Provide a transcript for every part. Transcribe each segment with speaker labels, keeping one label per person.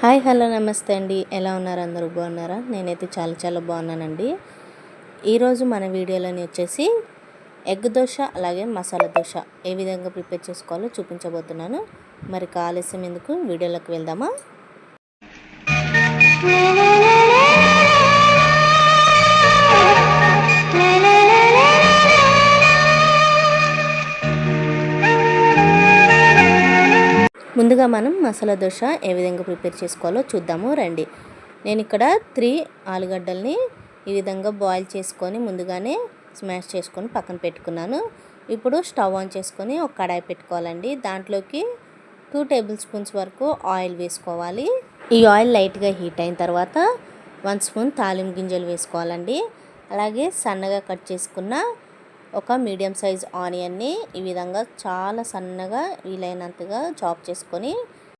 Speaker 1: Hi hello నమస్తే అండి. ఎలా ఉన్నారు? అందరూ బాగున్నారా? నేనైతే చాలా చాలా బాగున్నానండి. ఈరోజు మన వీడియోలోని వచ్చేసి ఎగ్ దోశ అలాగే మసాలా దోశ ఏ విధంగా ప్రిపేర్ చేసుకోవాలో చూపించబోతున్నాను. మరి కాలుష్యం ఎందుకు? వీడియోలోకి వెళ్దామా? ముందుగా మనం మసాలా దోశ ఏ విధంగా ప్రిపేర్ చేసుకోవాలో చూద్దాము రండి. నేను ఇక్కడ త్రీ ఆలుగడ్డల్ని ఈ విధంగా బాయిల్ చేసుకొని ముందుగానే స్మాష్ చేసుకొని పక్కన పెట్టుకున్నాను. ఇప్పుడు స్టవ్ ఆన్ చేసుకొని ఒక కడాయి పెట్టుకోవాలండి. దాంట్లోకి టూ టేబుల్ స్పూన్స్ వరకు ఆయిల్ వేసుకోవాలి. ఈ ఆయిల్ లైట్గా హీట్ అయిన తర్వాత వన్ స్పూన్ తాలిం గింజలు వేసుకోవాలండి. అలాగే సన్నగా కట్ చేసుకున్న ఒక మీడియం సైజ్ ఆనియన్ని ఈ విధంగా చాలా సన్నగా వీలైనంతగా చాప్ చేసుకొని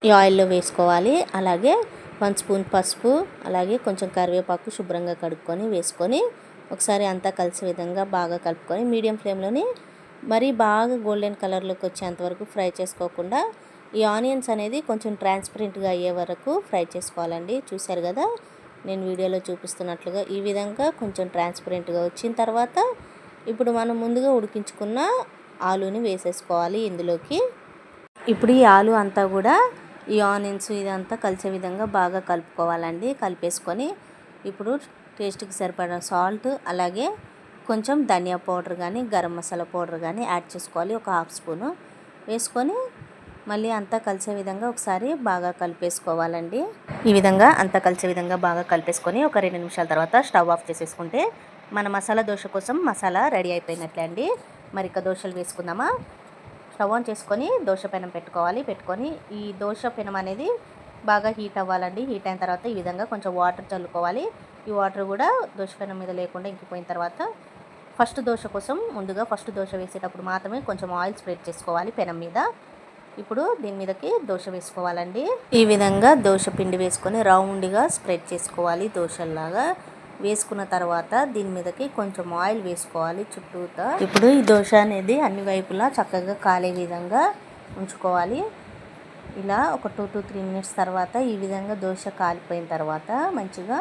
Speaker 1: ఈ ఆయిల్లో వేసుకోవాలి. అలాగే వన్ స్పూన్ పసుపు అలాగే కొంచెం కరివేపాకు శుభ్రంగా కడుక్కొని వేసుకొని ఒకసారి అంతా కలిసే విధంగా బాగా కలుపుకొని మీడియం ఫ్లేమ్లోని మరీ బాగా గోల్డెన్ కలర్లోకి వచ్చేంత వరకు ఫ్రై చేసుకోకుండా ఈ ఆనియన్స్ అనేది కొంచెం ట్రాన్స్పరెంట్గా అయ్యే వరకు ఫ్రై చేసుకోవాలండి. చూశారు కదా? నేను వీడియోలో చూపిస్తున్నట్లుగా ఈ విధంగా కొంచెం ట్రాన్స్పరెంట్గా వచ్చిన తర్వాత ఇప్పుడు మనం ముందుగా ఉడికించుకున్న ఆలుని వేసేసుకోవాలి ఇందులోకి. ఇప్పుడు ఈ ఆలు అంతా కూడా ఈ ఆనియన్స్ ఇదంతా కలిసే విధంగా బాగా కలుపుకోవాలండి. కలిపేసుకొని ఇప్పుడు టేస్ట్కి సరిపడా సాల్ట్ అలాగే కొంచెం ధనియా పౌడర్ కానీ గరం మసాలా పౌడర్ కానీ యాడ్ చేసుకోవాలి ఒక హాఫ్ స్పూను. వేసుకొని మళ్ళీ అంతా కలిసే విధంగా ఒకసారి బాగా కలిపేసుకోవాలండి. ఈ విధంగా అంతా కలిసే విధంగా బాగా కలిపేసుకొని ఒక రెండు నిమిషాల తర్వాత స్టవ్ ఆఫ్ చేసేసుకుంటే మన మసాలా దోశ కోసం మసాలా రెడీ అయిపోయినట్లే అండి. మరి ఇక దోశలు వేసుకుందామా? స్టవ్ ఆన్ చేసుకొని దోశ పెనం పెట్టుకోవాలి. పెట్టుకొని ఈ దోశ పెనం అనేది బాగా హీట్ అవ్వాలండి. హీట్ అయిన తర్వాత ఈ విధంగా కొంచెం వాటర్ చల్లుకోవాలి. ఈ వాటర్ కూడా దోశ పెనం మీద లేకుండా ఇంకిపోయిన తర్వాత ఫస్ట్ దోశ కోసం ముందుగా ఫస్ట్ దోశ వేసేటప్పుడు మాత్రమే కొంచెం ఆయిల్ స్ప్రెడ్ చేసుకోవాలి పెనం మీద. ఇప్పుడు దీని మీదకి దోశ వేసుకోవాలండి. ఈ విధంగా దోశ పిండి వేసుకొని రౌండ్గా స్ప్రెడ్ చేసుకోవాలి దోశల్లాగా. వేసుకున్న తర్వాత దీని మీదకి కొంచెం ఆయిల్ వేసుకోవాలి చుట్టూతో. ఇప్పుడు ఈ దోశ అనేది అన్ని వైపులా చక్కగా కాలే విధంగా ఉంచుకోవాలి. ఇలా ఒక టూ టు త్రీ మినిట్స్ తర్వాత ఈ విధంగా దోశ కాలిపోయిన తర్వాత మంచిగా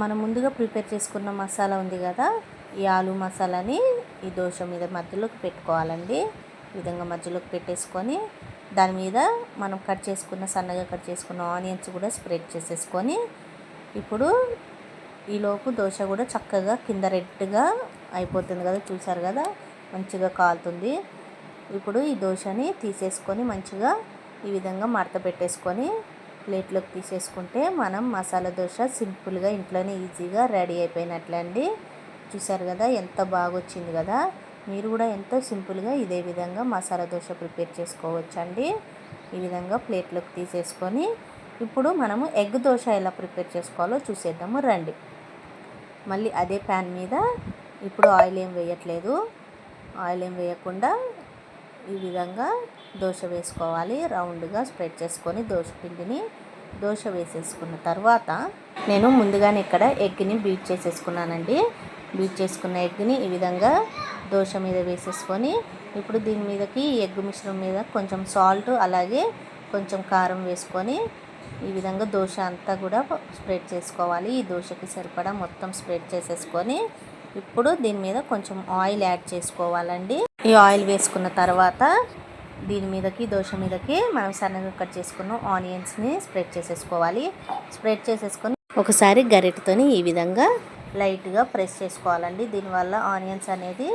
Speaker 1: మనం ముందుగా ప్రిపేర్ చేసుకున్న మసాలా ఉంది కదా ఈ ఆలు మసాలాని ఈ దోశ మీద మధ్యలోకి పెట్టుకోవాలండి. ఈ విధంగా మధ్యలోకి పెట్టేసుకొని దాని మీద మనం కట్ చేసుకున్న సన్నగా కట్ చేసుకున్న ఆనియన్స్ కూడా స్ప్రెడ్ చేసేసుకొని ఇప్పుడు ఈలోపు దోశ కూడా చక్కగా కింద రెడ్గా అయిపోతుంది కదా చూసారు కదా? మంచిగా కాలుతుంది. ఇప్పుడు ఈ దోశని తీసేసుకొని మంచిగా ఈ విధంగా మడత పెట్టేసుకొని ప్లేట్లోకి తీసేసుకుంటే మనం మసాలా దోశ సింపుల్గా ఇంట్లోనే ఈజీగా రెడీ అయిపోయినట్లే అండి. చూసారు కదా ఎంత బాగా వచ్చింది కదా? మీరు కూడా ఎంతో సింపుల్గా ఇదే విధంగా మసాలా దోశ ప్రిపేర్ చేసుకోవచ్చండి. ఈ విధంగా ప్లేట్లోకి తీసేసుకొని ఇప్పుడు మనము ఎగ్ దోశ ఎలా ప్రిపేర్ చేసుకోవాలో చూసేద్దాము రండి. మళ్ళీ అదే ప్యాన్ మీద ఇప్పుడు ఆయిల్ ఏం వేయట్లేదు. ఆయిల్ ఏం వేయకుండా ఈ విధంగా దోశ వేసుకోవాలి. రౌండ్గా స్ప్రెడ్ చేసుకొని దోశ పిండిని దోశ వేసేసుకున్న తర్వాత నేను ముందుగానే ఇక్కడ ఎగ్ని బీట్ చేసేసుకున్నానండి. బీట్ చేసుకున్న ఎగ్ని ఈ విధంగా దోశ మీద వేసేసుకొని ఇప్పుడు దీని మీదకి ఎగ్ మిశ్రమం మీద కొంచెం సాల్ట్ అలాగే కొంచెం కారం వేసుకొని ఈ విధంగా దోశ అంతా కూడా స్ప్రెడ్ చేసుకోవాలి. ఈ దోశకి సరిపడా మొత్తం స్ప్రెడ్ చేసేసుకొని ఇప్పుడు దీని మీద కొంచెం ఆయిల్ యాడ్ చేసుకోవాలండి. ఈ ఆయిల్ వేసుకున్న తర్వాత దీని మీదకి దోశ మీదకి మనం సన్నగా కట్ చేసుకున్న ఆనియన్స్ని స్ప్రెడ్ చేసేసుకోవాలి. స్ప్రెడ్ చేసేసుకొని ఒకసారి గరిటతోని ఈ విధంగా లైట్గా ప్రెస్ చేసుకోవాలండి. దీనివల్ల ఆనియన్స్ అనేది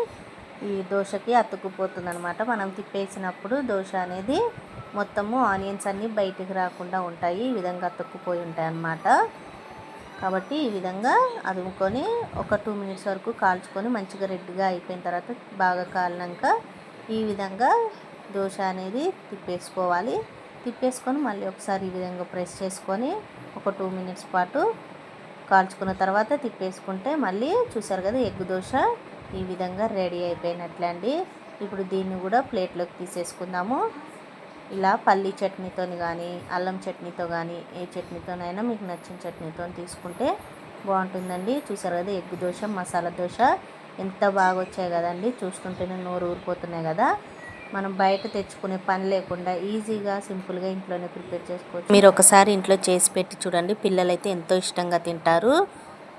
Speaker 1: ఈ దోశకి అతుక్కుపోతుంది అనమాట మనం తిప్పేసినప్పుడు దోశ అనేది మొత్తము ఆనియన్స్ అన్నీ బయటికి రాకుండా ఉంటాయి. ఈ విధంగా అతుక్కుపోయి ఉంటాయి అన్నమాట కాబట్టి ఈ విధంగా అదుముకొని ఒక టూ మినిట్స్ వరకు కాల్చుకొని మంచిగా రెడ్గా అయిపోయిన తర్వాత బాగా కాలినాక ఈ విధంగా దోశ అనేది తిప్పేసుకోవాలి. తిప్పేసుకొని మళ్ళీ ఒకసారి ఈ విధంగా ప్రెస్ చేసుకొని ఒక టూ మినిట్స్ పాటు కాల్చుకున్న తర్వాత తిప్పేసుకుంటే మళ్ళీ చూసారు కదా ఎగ్ దోశ ఈ విధంగా రెడీ అయిపోయినట్లండి. ఇప్పుడు దీన్ని కూడా ప్లేట్లోకి తీసేసుకుందాము. ఇలా పల్లీ చట్నీతో కానీ అల్లం చట్నీతో కానీ ఏ చట్నీతోనైనా మీకు నచ్చిన చట్నీతో తీసుకుంటే బాగుంటుందండి. చూసారు కదా ఎగ్ దోశ మసాలా దోశ ఎంత బాగా వచ్చాయి కదండి. చూస్తుంటేనే నోరు ఊరిపోతున్నాయి కదా. మనం బయట తెచ్చుకునే పని లేకుండా ఈజీగా సింపుల్గా ఇంట్లోనే ప్రిపేర్ చేసుకోవచ్చు. మీరు ఒకసారి ఇంట్లో చేసి పెట్టి చూడండి. పిల్లలైతే ఎంతో ఇష్టంగా తింటారు.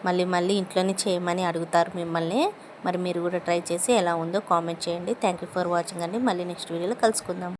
Speaker 1: మళ్ళీ మళ్ళీ ఇంట్లోనే చేయమని అడుగుతారు మిమ్మల్ని. మరి మీరు కూడా ట్రై చేసి ఎలా ఉందో కామెంట్ చేయండి. థ్యాంక్ యూ ఫర్ వాచింగ్ అండి. మళ్ళీ నెక్స్ట్ వీడియోలో కలుసుకుందాం.